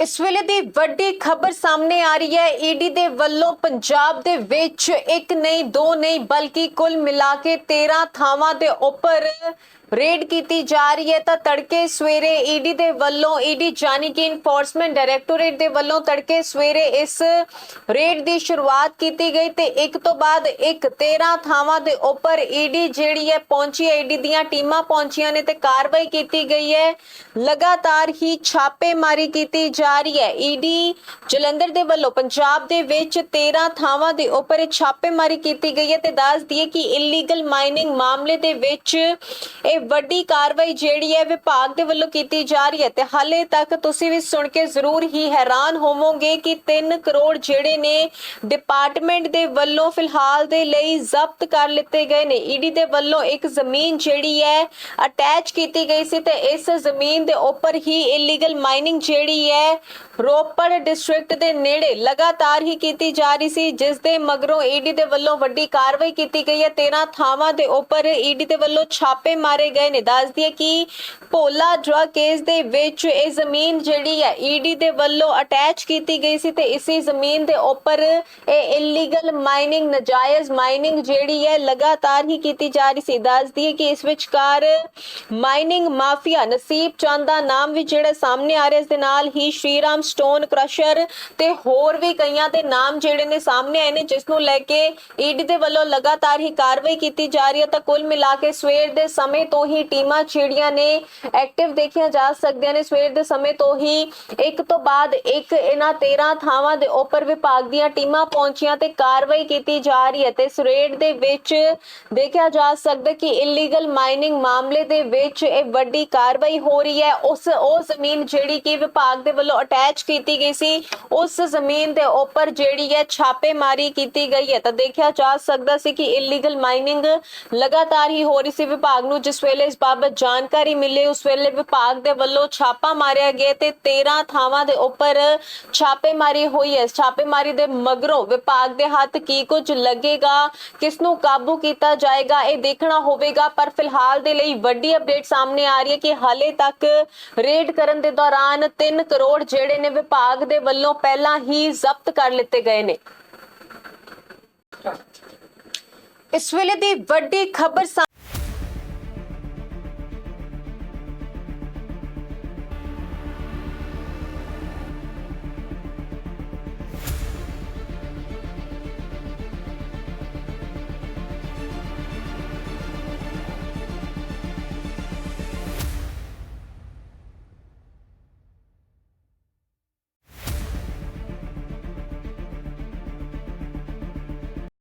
ਇਸ ਵੇਲੇ ਦੀ ਵੱਡੀ ਖਬਰ ਸਾਹਮਣੇ ਆ ਰਹੀ ਹੈ। ਈਡੀ ਦੇ ਵੱਲੋਂ ਪੰਜਾਬ ਦੇ ਵਿੱਚ ਇੱਕ ਨਹੀਂ, ਦੋ ਨਹੀਂ, ਬਲਕਿ ਕੁੱਲ ਮਿਲਾ ਕੇ 13 ਥਾਵਾਂ ਦੇ ਉੱਪਰ ਰੇਡ ਕੀਤੀ ਜਾ ਰਹੀ ਹੈ ਤਾਂ ਤੜਕੇ ਸਵੇਰੇ ਈਡੀ ਦੇ ਵੱਲੋਂ ਈਡੀ ਜਾਨੀ ਕਿ ਇਨਫੋਰਸਮੈਂਟ ਡਾਇਰੈਕਟੋਰੇਟ ਦੇ ਵੱਲੋਂ ਤੜਕੇ ਸਵੇਰੇ ਇਸ ਰੇਡ ਦੀ ਸ਼ੁਰੂਆਤ ਕੀਤੀ ਗਈ ਤੇ ਇੱਕ ਤੋਂ ਬਾਅਦ ਇੱਕ 13 ਥਾਵਾਂ ਦੇ ਉੱਪਰ ਈਡੀ ਜਿਹੜੀ ਹੈ ਪਹੁੰਚੀ ਹੈ ਈਡੀ ਦੀਆਂ ਟੀਮਾਂ ਪਹੁੰਚੀਆਂ ਨੇ ਤੇ ਕਾਰਵਾਈ ਕੀਤੀ ਗਈ ਹੈ। ਲਗਾਤਾਰ ਹੀ ਛਾਪੇਮਾਰੀ ਕੀਤੀ ਜਾ ਰਹੀ ਹੈ। ਈਡੀ ਜਲੰਧਰ ਦੇ ਵੱਲੋਂ ਪੰਜਾਬ ਦੇ ਵਿੱਚ 13 ਥਾਵਾਂ ਦੇ ਉੱਪਰ ਇਹ ਛਾਪੇਮਾਰੀ ਕੀਤੀ ਗਈ ਹੈ ਤੇ ਦੱਸ ਦਈਏ ਕਿ ਇਲੀਗਲ ਮਾਈਨਿੰਗ ਮਾਮਲੇ ਦੇ ਵਿੱਚ ਇਹ ਵੱਡੀ ਕਾਰਵਾਈ ਜਿਹੜੀ ਹੈ ਵਿਭਾਗ ਦੇ ਵੱਲੋਂ ਕੀਤੀ ਜਾ ਰਹੀ ਹੈ ਤੇ ਹਾਲੇ ਤੱਕ ਤੁਸੀਂ ਵੀ ਸੁਣ ਕੇ ਜ਼ਰੂਰ ਹੀ ਹੈਰਾਨ ਹੋਵੋਗੇ ਕਿ 3 ਕਰੋੜ ਜਿਹੜੇ ਨੇ ਡਿਪਾਰਟਮੈਂਟ ਦੇ ਵੱਲੋਂ ਫਿਲਹਾਲ ਦੇ ਲਈ ਜ਼ਬਤ ਕਰ ਲਿੱਤੇ ਗਏ ਨੇ। ਈਡੀ ਦੇ ਵੱਲੋਂ ਇੱਕ ਜ਼ਮੀਨ ਜਿਹੜੀ ਹੈ ਅਟੈਚ ਕੀਤੀ ਗਈ ਸੀ ਤੇ ਇਸ ਜ਼ਮੀਨ ਦੇ ਉੱਪਰ ਹੀ ਇਲੀਗਲ ਮਾਈਨਿੰਗ ਜਿਹੜੀ ਹੈ ਰੋਪੜ ਡਿਸਟ੍ਰਿਕਟ ਦੇ ਨੇੜੇ ਲਗਾਤਾਰ ਹੀ ਕੀਤੀ ਜਾ ਰਹੀ ਸੀ, ਜਿਸ ਦੇ ਮਗਰੋਂ ਈਡੀ ਦੇ ਵੱਲੋਂ ਵੱਡੀ ਕਾਰਵਾਈ ਕੀਤੀ ਗਈ ਹੈ। 13 ਥਾਵਾਂ ਦੇ ਉੱਪਰ ਈਡੀ ਦੇ ਵੱਲੋਂ ਛਾਪੇ ਮਾਰੇ ਗਏ ਨੇ। ਦੱਸ ਦਈਏ ਕਿ ਭੋਲਾ ਡਰਗ ਕੇਸ ਦੇ ਵਿੱਚ ਇਹ ਜ਼ਮੀਨ ਜਿਹੜੀ ਹੈ ਈਡੀ ਦੇ ਵੱਲੋਂ ਅਟੈਚ ਕੀਤੀ ਗਈ ਸੀ ਤੇ ਇਸੇ ਜ਼ਮੀਨ ਦੇ ਉੱਪਰ ਇਹ ਇਲੀਗਲ ਮਾਈਨਿੰਗ ਨਜਾਇਜ਼ ਮਾਈਨਿੰਗ ਜਿਹੜੀ ਹੈ, ਲਗਾਤਾਰ ਹੀ ਕੀਤੀ ਜਾ ਰਹੀ ਸੀ। ਦੱਸ ਦਈਏ ਕਿ ਇਸ ਵਿਚਕਾਰ ਮਾਈਨਿੰਗ ਮਾਫੀਆ ਨਸੀਬ ਚੰਦ ਦਾ ਨਾਮ ਵੀ ਜਿਹੜਾ ਸਾਹਮਣੇ ਆ ਰਿਹਾ, ਇਸ ਦੇ ਨਾਲ ਹੀ ਸ਼੍ਰੀਰਾਮ ਸਟੋਨ ਕ੍ਰਸ਼ਰ ਤੇ ਹੋਰ ਵੀ ਕਈਆਂ ਦੇ ਨਾਮ ਜਿਹੜੇ ਨੇ ਸਾਹਮਣੇ ਆਏ ਨੇ, ਜਿਸ ਨੂੰ ਲੈ ਕੇ ਈਡੀ ਦੇ ਵੱਲੋਂ ਲਗਾਤਾਰ ਹੀ ਕਾਰਵਾਈ ਕੀਤੀ ਜਾ ਰਹੀ ਹੈ। ਤਾਂ ਕੁੱਲ ਮਿਲਾ ਕੇ ਸਵੇਰ ਦੇ ਸਮੇਂ ਤੋਂ ਹੀ ਟੀਮਾਂ ਜਿਹੜੀਆਂ ਨੇ ਐਕਟਿਵ ਦੇਖੀਆਂ ਜਾ ਸਕਦੀਆਂ ਨੇ। ਸਵੇਰ ਦੇ ਸਮੇਂ ਤੋਂ ਹੀ ਇੱਕ ਤੋਂ ਬਾਅਦ ਇੱਕ ਇਹਨਾਂ 13 ਥਾਵਾਂ ਦੇ ਉੱਪਰ ਵਿਭਾਗ ਦੀਆਂ ਟੀਮਾਂ ਪਹੁੰਚੀਆਂ ਤੇ ਕਾਰਵਾਈ ਕੀਤੀ ਜਾ ਰਹੀ ਹੈ ਤੇ ਇਸ ਦੇ ਵਿੱਚ ਦੇਖਿਆ ਜਾ ਸਕਦਾ ਕਿ ਇਲੀਗਲ ਮਾਈਨਿੰਗ ਮਾਮਲੇ ਦੇ ਵਿੱਚ ਇਹ ਵੱਡੀ ਕਾਰਵਾਈ ਹੋ ਰਹੀ ਹੈ। ਉਸ, ਉਹ ਜ਼ਮੀਨ ਜਿਹੜੀ ਕਿ ਵਿਭਾਗ ਦੇ ਵੱਲੋਂ ਅਟੈਚ ਕੀਤੀ ਗਈ ਸੀ, ਉਸ ਜ਼ਮੀਨ ਦੇ ਉੱਪਰ ਜਿਹੜੀ ਹੈ ਛਾਪੇਮਾਰੀ ਕੀਤੀ ਗਈ ਹੈ। ਤਾਂ ਦੇਖਿਆ ਜਾ ਸਕਦਾ ਸੀ ਕਿ ਇਲੀਗਲ ਮਾਈਨਿੰਗ ਲਗਾਤਾਰ ਹੀ ਹੋ ਰਹੀ ਸੀ ਵਿਭਾਗ ਨੂੰ, ਜਿਸ ਵੇਲੇ ਇਸ ਬਾਬਤ ਜਾਣਕਾਰੀ ਮਿਲੀ। ਉਸ ਵੇਲੇ ਵਿਭਾਗ ਦੇ ਵੱਲੋਂ ਛਾਪਾ ਮਾਰਿਆ ਗਿਆ ਤੇ 13 ਥਾਵਾਂ ਦੇ ਉੱਪਰ ਛਾਪੇਮਾਰੀ ਹੋਈ ਹੈ। ਛਾਪੇਮਾਰੀ ਦੇ ਮਗਰੋਂ ਵਿਭਾਗ ਦੇ ਹੱਥ ਕੀ ਕੁਝ ਲੱਗੇਗਾ ਕਿਸ ਨੂੰ ਕਾਬੂ ਕੀਤਾ ਜਾਏਗਾ, ਇਹ ਦੇਖਣਾ ਹੋਵੇਗਾ। ਪਰ ਫਿਲਹਾਲ ਦੇ ਲਈ ਵੱਡੀ ਅਪਡੇਟ ਸਾਹਮਣੇ ਆ ਰਹੀ ਹੈ ਕਿ ਹਾਲੇ ਤੱਕ ਰੇਡ ਕਰਨ ਦੇ ਦੌਰਾਨ 3 ਕਰੋੜ ਜਿਹੜੇ ਨੇ ਵਿਭਾਗ ਦੇ ਵੱਲੋਂ ਪਹਿਲਾਂ ਹੀ ਜ਼ਬਤ ਕਰ ਲਿੱਤੇ ਗਏ ਨੇ। ਇਸ ਵੇਲੇ ਦੀ ਵੱਡੀ ਖਬਰ